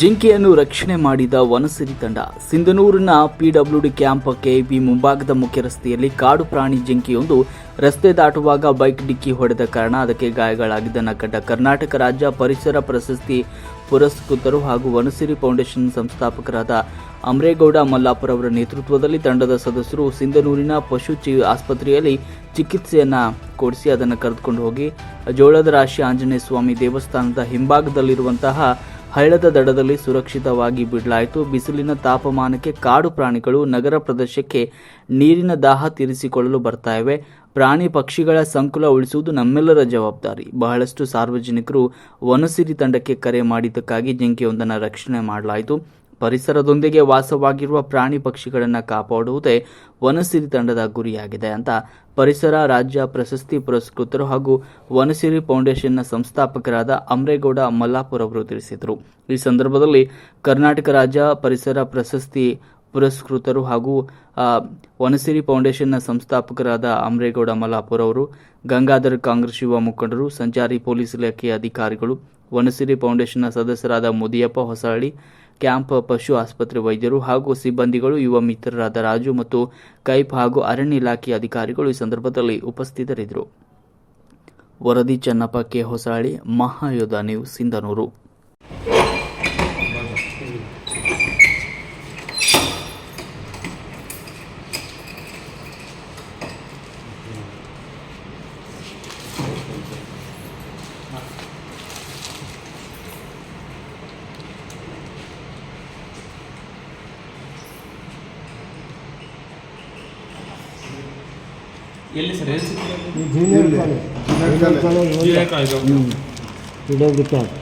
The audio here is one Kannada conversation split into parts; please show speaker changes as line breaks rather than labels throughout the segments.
ಜಿಂಕೆಯನ್ನು ರಕ್ಷಣೆ ಮಾಡಿದ ವನಸಿರಿ ತಂಡ. ಸಿಂಧನೂರಿನ ಪಿಡಬ್ಲ್ಯೂಡಿ ಕ್ಯಾಂಪ್ ಕೆಬಿ ಮುಂಭಾಗದ ಮುಖ್ಯ ರಸ್ತೆಯಲ್ಲಿ ಕಾಡು ಪ್ರಾಣಿ ಜಿಂಕೆಯೊಂದು ರಸ್ತೆ ದಾಟುವಾಗ ಬೈಕ್ ಡಿಕ್ಕಿ ಹೊಡೆದ ಕಾರಣ ಅದಕ್ಕೆ ಗಾಯಗಳಾಗಿದ್ದನ್ನು ಕಂಡ ಕರ್ನಾಟಕ ರಾಜ್ಯ ಪರಿಸರ ಪ್ರಶಸ್ತಿ ಪುರಸ್ಕೃತರು ಹಾಗೂ ವನಸಿರಿ ಫೌಂಡೇಶನ್ ಸಂಸ್ಥಾಪಕರಾದ ಅಮರೇಗೌಡ ಮಲ್ಲಾಪುರ ಅವರ ನೇತೃತ್ವದಲ್ಲಿ ತಂಡದ ಸದಸ್ಯರು ಸಿಂಧನೂರಿನ ಪಶು ಆಸ್ಪತ್ರೆಯಲ್ಲಿ ಚಿಕಿತ್ಸೆಯನ್ನು ಕೊಡಿಸಿ ಅದನ್ನು ಕರೆದುಕೊಂಡು ಹೋಗಿ. ಜೋಳದ ರಾಶಿ ಆಂಜನೇಯ ಸ್ವಾಮಿ ದೇವಸ್ಥಾನದ ಹಿಂಭಾಗದಲ್ಲಿರುವಂತಹ ಹಳ್ಳದ ದಡದಲ್ಲಿ ಸುರಕ್ಷಿತವಾಗಿ ಬಿಡಲಾಯಿತು ಬಿಸಿಲಿನ ತಾಪಮಾನಕ್ಕೆ ಕಾಡು ಪ್ರಾಣಿಗಳು ನಗರ ಪ್ರದೇಶಕ್ಕೆ ನೀರಿನ ದಾಹ ತೀರಿಸಿಕೊಳ್ಳಲು ಬರ್ತಾ ಇವೆ. ಪ್ರಾಣಿ ಪಕ್ಷಿಗಳ ಸಂಕುಲ ಉಳಿಸುವುದು ನಮ್ಮೆಲ್ಲರ ಜವಾಬ್ದಾರಿ. ಬಹಳಷ್ಟು ಸಾರ್ವಜನಿಕರು ವನಸಿರಿ ತಂಡಕ್ಕೆ ಕರೆ ಮಾಡಿದ್ದಕ್ಕಾಗಿ ಜಿಂಕೆಯೊಂದನ್ನು ರಕ್ಷಣೆ ಮಾಡಲಾಯಿತು. ಪರಿಸರದೊಂದಿಗೆ ವಾಸವಾಗಿರುವ ಪ್ರಾಣಿ ಪಕ್ಷಿಗಳನ್ನು ಕಾಪಾಡುವುದೇ ವನಸಿರಿ ತಂಡದ ಗುರಿಯಾಗಿದೆ ಅಂತ ಪರಿಸರ ರಾಜ್ಯ ಪ್ರಶಸ್ತಿ ಪುರಸ್ಕೃತರು ಹಾಗೂ ವನಸಿರಿ ಫೌಂಡೇಶನ್ನ ಸಂಸ್ಥಾಪಕರಾದ ಅಮ್ರೇಗೌಡ ಮಲ್ಲಾಪುರ ಅವರು ತಿಳಿಸಿದರು. ಈ ಸಂದರ್ಭದಲ್ಲಿ ಕರ್ನಾಟಕ ರಾಜ್ಯ ಪರಿಸರ ಪ್ರಶಸ್ತಿ ಪುರಸ್ಕೃತರು ಹಾಗೂ ವನಸಿರಿ ಫೌಂಡೇಶನ್ನ ಸಂಸ್ಥಾಪಕರಾದ ಅಮ್ರೇಗೌಡ ಮಲ್ಲಾಪುರ ಅವರು, ಗಂಗಾಧರ್ ಕಾಂಗ್ರೆಸ್ ಯುವ ಮುಖಂಡರು, ಸಂಚಾರಿ ಪೊಲೀಸ್ ಇಲಾಖೆಯ ಅಧಿಕಾರಿಗಳು, ವನಸಿರಿ ಫೌಂಡೇಶನ್ನ ಸದಸ್ಯರಾದ ಮುದಿಯಪ್ಪ ಹೊಸಹಳ್ಳಿ ಕ್ಯಾಂಪ್ ಪಶು ಆಸ್ಪತ್ರೆ ವೈದ್ಯರು ಹಾಗೂ ಸಿಬ್ಬಂದಿಗಳು, ಯುವ ಮಿತ್ರರಾದ ರಾಜು ಮತ್ತು ಕೈಪ್ ಹಾಗೂ ಅರಣ್ಯ ಇಲಾಖೆಯ ಅಧಿಕಾರಿಗಳು ಈ ಸಂದರ್ಭದಲ್ಲಿ ಉಪಸ್ಥಿತರಿದ್ದರು. ವರದಿ ಚನ್ನಪ್ಪ ಕೆ ಹೊಸಹಳ್ಳಿ ಮಹಾಯೋಧ ನ್ಯೂಸ್, ಸಿಂಧನೂರು.
ಎಲ್ಲಿ ಸರ್? ಎಲ್ಲಿ ಸಿಕ್ಕಿರೋದು?
Junior college. Junior college.
ಜೀವಕ ಇದು.
ಇಡೋದು ಕ್ಯಾಂಪ್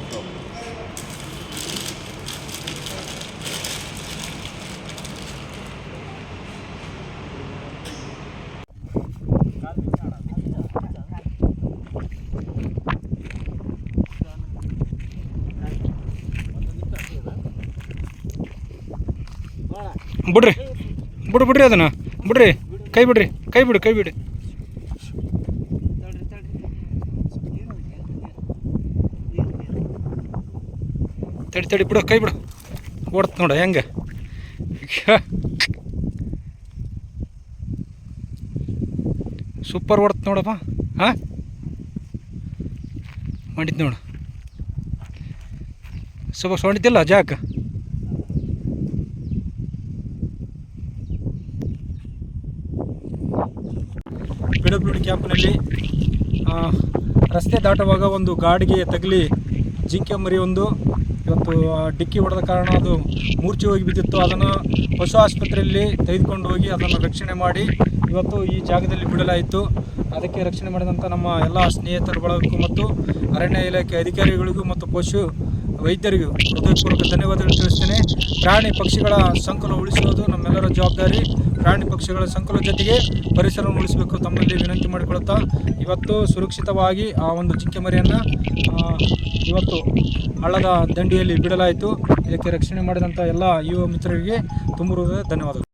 ಬಿಡ್ರಿ. ಬಿಡು ಬಿಡ್ರಿ ಅದನ್ನ. ಬಿಡ್ರಿ. ಕೈ ಬಿಡ್ರಿ. ಕೈ ಬಿಡು ಕೈ ಬಿಡಿ. ತಡಿ ತಡಿ, ಬಿಡು, ಕೈ ಬಿಡು. ಓಡ್ತ ನೋಡ, ಹೆಂಗೆ? ಸೂಪರ್ ಓಡ್ತ ನೋಡಪ್ಪ. ಹಾಂ? ಮಾಡಿದ್ ನೋಡು. ಸ್ವಲ್ಪ ಸೊಂಡಿದ್ದಿಲ್ಲ ಜಾಕ? ಪಿ ಡಬ್ಲ್ಯೂ ಡಿ ಕ್ಯಾಂಪ್ನಲ್ಲಿ ರಸ್ತೆ ದಾಟುವಾಗ ಒಂದು ಗಾಡಿಗೆ ತಗಲಿ ಜಿಂಕೆ ಮರಿ ಒಂದು. ಇವತ್ತು ಡಿಕ್ಕಿ ಹೊಡೆದ ಕಾರಣ ಅದು ಮೂರ್ಛೆ ಹೋಗಿ ಬಿದ್ದಿತ್ತು. ಅದನ್ನು ಪಶು ಆಸ್ಪತ್ರೆಯಲ್ಲಿ ತೆಗೆದುಕೊಂಡು ಹೋಗಿ ಅದನ್ನು ರಕ್ಷಣೆ ಮಾಡಿ ಇವತ್ತು ಈ ಜಾಗದಲ್ಲಿ ಬಿಡಲಾಯಿತು. ಅದಕ್ಕೆ ರಕ್ಷಣೆ ಮಾಡಿದಂಥ ನಮ್ಮ ಎಲ್ಲ ಸ್ನೇಹಿತರ ಬಳಗಕ್ಕೂ ಮತ್ತು ಅರಣ್ಯ ಇಲಾಖೆ ಅಧಿಕಾರಿಗಳಿಗೂ ಮತ್ತು ಪಶು ವೈದ್ಯರಿಗೂ ಹೃದಯಪೂರ್ವಕ ಧನ್ಯವಾದಗಳು ತಿಳಿಸ್ತೇನೆ. ಪ್ರಾಣಿ ಪಕ್ಷಿಗಳ ಸಂಕುಲ ಉಳಿಸುವುದು ನಮ್ಮೆಲ್ಲರ ಜವಾಬ್ದಾರಿ. ಪ್ರಾಣಿ ಪಕ್ಷಿಗಳ ಸಂಕುಲ ಜೊತೆಗೆ ಪರಿಸರವನ್ನು ಉಳಿಸಬೇಕು ತಮ್ಮಲ್ಲಿ ವಿನಂತಿ ಮಾಡಿಕೊಳ್ಳುತ್ತಾ, ಇವತ್ತು ಸುರಕ್ಷಿತವಾಗಿ ಆ ಒಂದು ಜಿಂಕೆ ಮರಿಯನ್ನು ಇವತ್ತು ಹಳ್ಳದ ದಂಡಿಯಲ್ಲಿ ಬಿಡಲಾಯಿತು. ಇದಕ್ಕೆ ರಕ್ಷಣೆ ಮಾಡಿದಂಥ ಎಲ್ಲ ಯುವ ಮಿತ್ರರಿಗೆ ತುಂಬ ಧನ್ಯವಾದಗಳು.